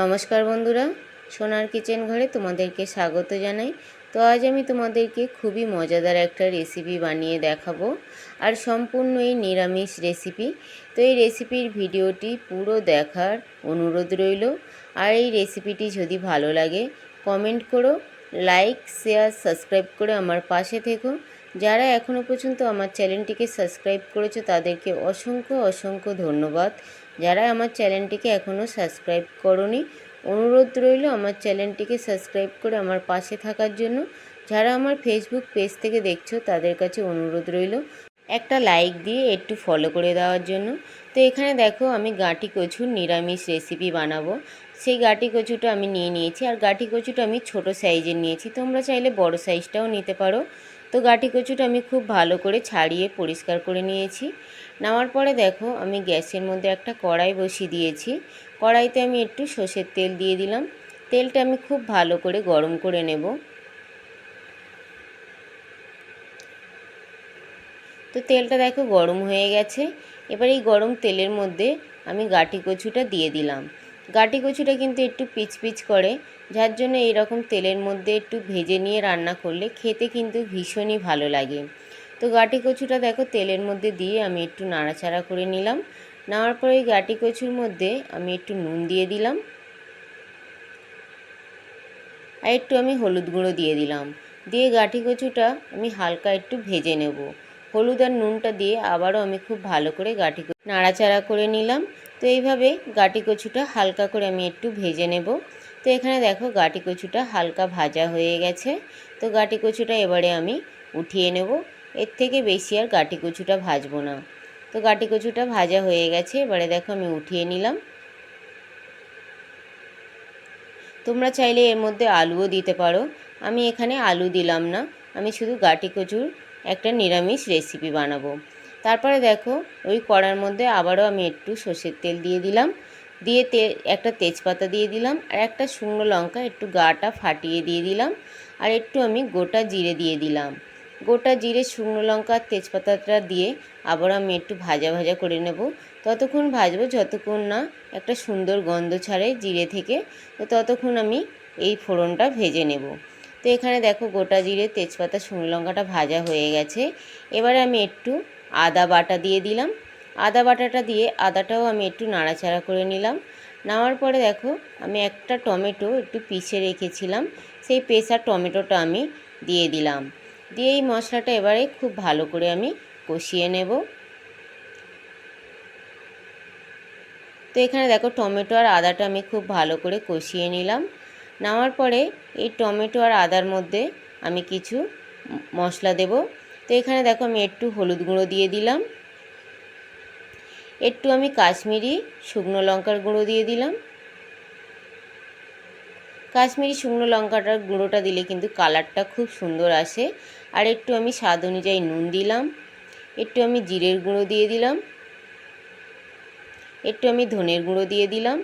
নমস্কার বন্ধুরা, সোনার কিচেন ঘরে তোমাদেরকে স্বাগত জানাই। তো আজ আমি তোমাদেরকে খুবই মজাদার একটা রেসিপি বানিয়ে দেখাবো, আর সম্পূর্ণ এই নিরামিষ রেসিপি তো এই রেসিপির ভিডিওটি পুরো দেখার অনুরোধ রইল, আর এই রেসিপিটি যদি ভালো লাগে কমেন্ট করো লাইক শেয়ার সাবস্ক্রাইব করে আমার পাশে থেকো। যারা এখনও পর্যন্ত আমার চ্যানেলটিকে সাবস্ক্রাইব করেছ, তাদেরকে অসংখ্য অসংখ্য ধন্যবাদ। যারা আমার চ্যানেলটিকে এখনও সাবস্ক্রাইব করনি, অনুরোধ রইল আমার চ্যানেলটিকে সাবস্ক্রাইব করে আমার পাশে থাকার জন্য। যারা আমার ফেসবুক পেজ থেকে দেখছ, তাদের কাছে অনুরোধ রইল একটা লাইক দিয়ে একটু ফলো করে দেওয়ার জন্য। তো এখানে দেখো, আমি গাঁটি কচুর নিরামিষ রেসিপি বানাবো। সেই গাঁটি কচুটা আমি নিয়ে নিয়েছি, আর গাঁটি কচুটা আমি ছোট সাইজের নিয়েছি। তোমরা চাইলে বড় সাইজটাও নিতে পারো। তো গাঁটি কচুটা আমি খুব ভালো করে ছাড়িয়ে পরিষ্কার করে নিয়েছি। নেওয়ার পরে দেখো, আমি গ্যাসের মধ্যে একটা কড়াই বসিয়ে দিয়েছি। কড়াইতে আমি একটু সর্ষের তেল দিয়ে দিলাম। তেলটা আমি খুব ভালো করে গরম করে নেব। তো তেলটা দেখো গরম হয়ে গেছে। এবার এই গরম তেলের মধ্যে আমি গাটি কচুটা দিয়ে দিলাম। গাটি কচুটা কিন্তু একটু পিচ পিচ করে, যার জন্য এরকম তেলের মধ্যে একটু ভেজে নিয়ে রান্না করলে খেতে কিন্তু ভীষণই ভালো লাগে। তো গাটি কচুটা দেখো তেলের মধ্যে দিয়ে আমি একটু নাড়াচাড়া করে নিলাম। নেওয়ার পরে গাটি কচুর মধ্যে আমি একটু নুন দিয়ে দিলাম। আর একটু আমি হলুদ গুঁড়ো দিয়ে দিলাম। দিয়ে গাঠি কচুটা আমি হালকা একটু ভেজে নেব। হলুদ আর নুনটা দিয়ে আবারও আমি খুব ভালো করে গাঠি নাড়াচাড়া করে নিলাম। তো এইভাবে গাটি কচুটা হালকা করে আমি একটু ভেজে নেব। তো এখানে দেখো গাটি কচুটা হালকা ভাজা হয়ে গেছে। তো গাটি কচুটা এবারে আমি উঠিয়ে নেব। এর থেকে বেশি আর গাটি কচুটা ভাজবো না। তো গাটি কচুটা ভাজা হয়ে গেছে, এবারে দেখো আমি উঠিয়ে নিলাম। তোমরা চাইলে এর মধ্যে আলুও দিতে পারো। আমি এখানে আলু দিলাম না। আমি শুধু গাটি কচুর একটা নিরামিষ রেসিপি বানাবো। তারপরে দেখো, ওই কড়ার মধ্যে আবারও আমি একটু সর্ষের তেল দিয়ে দিলাম। দিয়ে তে, একটা তেজপাতা দিয়ে দিলাম আর একটা শুকনো লঙ্কা একটু গাটা ফাটিয়ে দিয়ে দিলাম আর একটু আমি গোটা জিরে দিয়ে দিলাম। গোটা জিরে, শুকনো লঙ্কা আর তেজপাতাটা দিয়ে আবার আমি একটু ভাজা ভাজা করে নেব। ততক্ষণ ভাজবো, যতক্ষণ না একটা সুন্দর গন্ধ ছাড়ে জিরে থেকে, তো ততক্ষণ আমি এই ফোড়নটা ভেজে নেব। তো এখানে দেখো গোটা জিরে, তেজপাতা, শুকনো লঙ্কাটা ভাজা হয়ে গেছে। এবারে আমি একটু আদা বাটা দিয়ে দিলাম। আদা বাটাটা দিয়ে আদাটাও আমি একটু নাড়াচাড়া করে নিলাম। নেওয়ার পরে দেখো, আমি একটা টমেটো একটু পিষে রেখেছিলাম। সেই পেশা টমেটোটা আমি দিয়ে দিলাম। দিয়ে এই মশলাটা এবারে খুব ভালো করে আমি কষিয়ে নেব। তো এখানে দেখো, টমেটো আর আদাটা আমি খুব ভালো করে কষিয়ে নিলাম। নেওয়ার পরে এই টমেটো আর আদার মধ্যে আমি কিছু মশলা দেব। তো এখানে দেখো আমি একটু হলুদ গুঁড়ো দিয়ে দিলাম। একটু আমি কাশ্মীরি শুকনো লঙ্কার গুঁড়ো দিয়ে দিলাম। কাশ্মীরি শুকনো লঙ্কাটার গুঁড়োটা দিলে কিন্তু কালারটা খুব সুন্দর আসে। আর একটু আমি স্বাদ অনুযায়ী নুন দিলাম। একটু আমি জিরের গুঁড়ো দিয়ে দিলাম। একটু আমি ধনের গুঁড়ো দিয়ে দিলাম।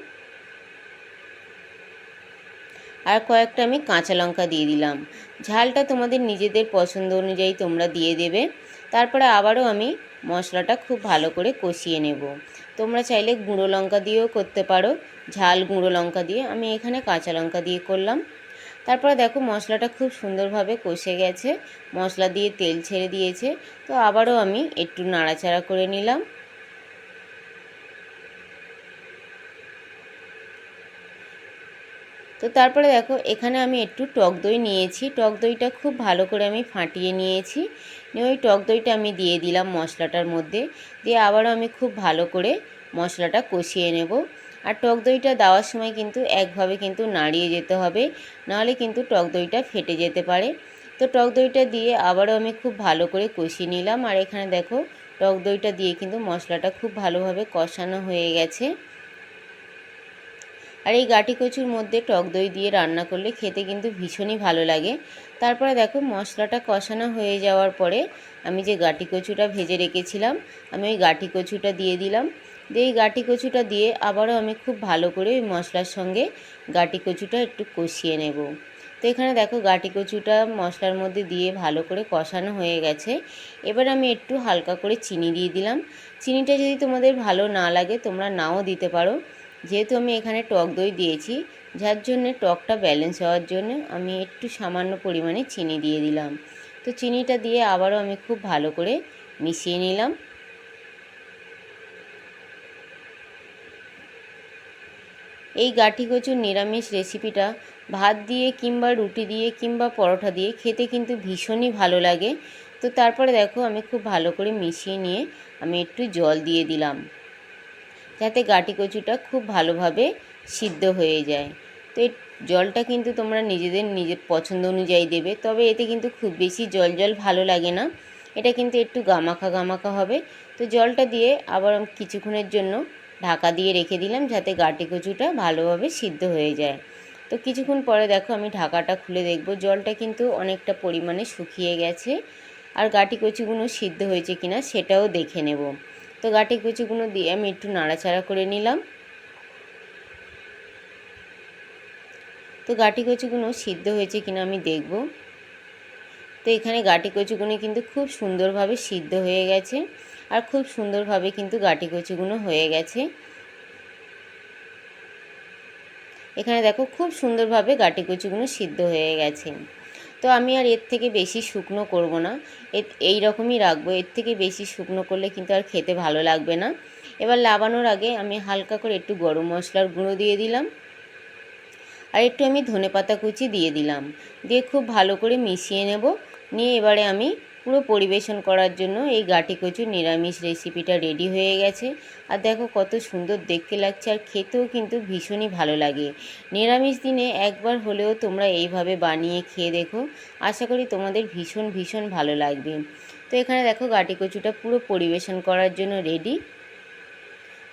আর কয়েকটা আমি কাঁচা লঙ্কা দিয়ে দিলাম। ঝালটা তোমাদের নিজেদের পছন্দ অনুযায়ী তোমরা দিয়ে দেবে। তারপরে আবারও আমি মশলাটা খুব ভালো করে কষিয়ে নেব। তোমরা চাইলে গুঁড়ো লঙ্কা দিয়েও করতে পারো। ঝাল গুঁড়ো লঙ্কা দিয়ে আমি এখানে কাঁচা লঙ্কা দিয়ে করলাম। তারপরে দেখো মশলাটা খুব সুন্দরভাবে কষে গেছে। মশলা দিয়ে তেল ছেড়ে দিয়েছে। তো আবারও আমি একটু নাড়াচাড়া করে নিলাম। তো তারপরে দেখো, এখানে আমি একটু টক দই নিয়েছি। টক দইটা খুব ভালো করে আমি ফাটিয়ে নিয়েছি। নিয়ে ওই টক দইটা আমি দিয়ে দিলাম মশলাটার মধ্যে। দিয়ে আবারও আমি খুব ভালো করে মশলাটা কষিয়ে নেব। আর টক দইটা দেওয়ার সময় কিন্তু একভাবে কিন্তু নাড়িয়ে যেতে হবে। নাহলে কিন্তু টক দইটা ফেটে যেতে পারে। তো টক দইটা দিয়ে আবারও আমি খুব ভালো করে কষিয়ে নিলাম। আর এখানে দেখো, টক দইটা দিয়ে কিন্তু মশলাটা খুব ভালোভাবে কষানো হয়ে গেছে। আর এই গাটি কচুর মধ্যে টক দই দিয়ে রান্না করলে খেতে কিন্তু ভীষণই ভালো লাগে। তারপরে দেখো, মশলাটা কষানো হয়ে যাওয়ার পরে আমি যে গাটি কচুটা ভেজে রেখেছিলাম, আমি ওই গাটি কচুটা দিয়ে দিলাম। দিয়ে এই গাটি কচুটা দিয়ে আবারও আমি খুব ভালো করে ওই মশলার সঙ্গে গাটি কচুটা একটু কষিয়ে নেব। তো এখানে দেখো, গাটি কচুটা মশলার মধ্যে দিয়ে ভালো করে কষানো হয়ে গেছে। এবার আমি একটু হালকা করে চিনি দিয়ে দিলাম। চিনিটা যদি তোমাদের ভালো না লাগে, তোমরা নাও দিতে পারো। যেহেতু আমি এখানে টক দই দিয়েছি, যার জন্যে টকটা ব্যালেন্স হওয়ার জন্য আমি একটু সামান্য পরিমাণে চিনি দিয়ে দিলাম। তো চিনিটা দিয়ে আবারও আমি খুব ভালো করে মিশিয়ে নিলাম। এই গাঠি কচুর নিরামিষ রেসিপিটা ভাত দিয়ে কিংবা রুটি দিয়ে কিংবা পরোটা দিয়ে খেতে কিন্তু ভীষণই ভালো লাগে। তো তারপরে দেখো আমি খুব ভালো করে মিশিয়ে নিয়ে আমি একটু জল দিয়ে দিলাম। যাতে গাটি কচুটা খুব ভালোভাবে সিদ্ধ হয়ে যায়। তো এই জলটা কিন্তু তোমরা নিজেদের নিজের পছন্দ অনুযায়ী দেবে, তবে এতে কিন্তু খুব বেশি জল জল ভালো লাগে না। এটা কিন্তু একটু গামাখা গামাখা হবে। তো জলটা দিয়ে আবার কিছুক্ষণের জন্য ঢাকা দিয়ে রেখে দিলাম যাতে গাটি কচুটা ভালোভাবে সিদ্ধ হয়ে যায়। তো কিছুক্ষণ পরে দেখো আমি ঢাকাটা খুলে দেখব, জলটা কিন্তু অনেকটা পরিমাণে শুকিয়ে গেছে। আর গাটি কচুগুলো সিদ্ধ হয়েছে কিনা সেটাও দেখে নেব। তো গাটি কচুগুলো দিয়ে আমি একটু নাড়াচাড়া করে নিলাম। তো গাটি কচুগুলো সিদ্ধ হয়েছে কিনা আমি দেখব। তো এখানে গাটি কচুগুলো কিন্তু খুব সুন্দরভাবে সিদ্ধ হয়ে গেছে আর খুব সুন্দরভাবে কিন্তু গাটি কচুগুলো হয়ে গেছে। এখানে দেখো খুব সুন্দরভাবে গাটি কচুগুলো সিদ্ধ হয়ে গেছে। তো আমি আর এর থেকে বেশি শুকনো করব না। এই রকমই রাখব। এর থেকে বেশি শুকনো করলে কিন্তু আর খেতে ভালো লাগবে না। এবার লাবানোর আগে আমি হালকা করে একটু গরম মশলার গুঁড়ো দিয়ে দিলাম। আর একটু আমি ধনে পাতা কুচি দিয়ে দিলাম। দিয়ে খুব ভালো করে মিশিয়ে নেব। নিয়ে এবারে আমি পুরো পরিবেশন করার জন্য এই গাটি কচুর নিরামিষ রেসিপিটা রেডি হয়ে গেছে। আর দেখো কত সুন্দর দেখতে লাগছে আর খেতেও কিন্তু ভীষণই ভালো লাগে। নিরামিষ দিনে একবার হলেও তোমরা এইভাবে বানিয়ে খেয়ে দেখো। আশা করি তোমাদের ভীষণ ভীষণ ভালো লাগবে। তো এখানে দেখো গাটি কচুটা পুরো পরিবেশন করার জন্য রেডি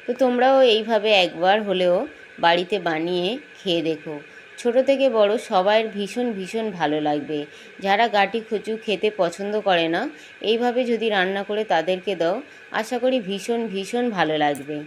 তো তোমরাও এইভাবে একবার হলেও বাড়িতে বানিয়ে খেয়ে দেখো। ছোট থেকে বড় সবার ভীষণ ভীষণ ভালো লাগবে। যারা গাটি খুচু খেতে পছন্দ করে না, এইভাবে যদি রান্না করে তাদেরকে দাও, আশা করি ভীষণ ভীষণ ভালো লাগবে।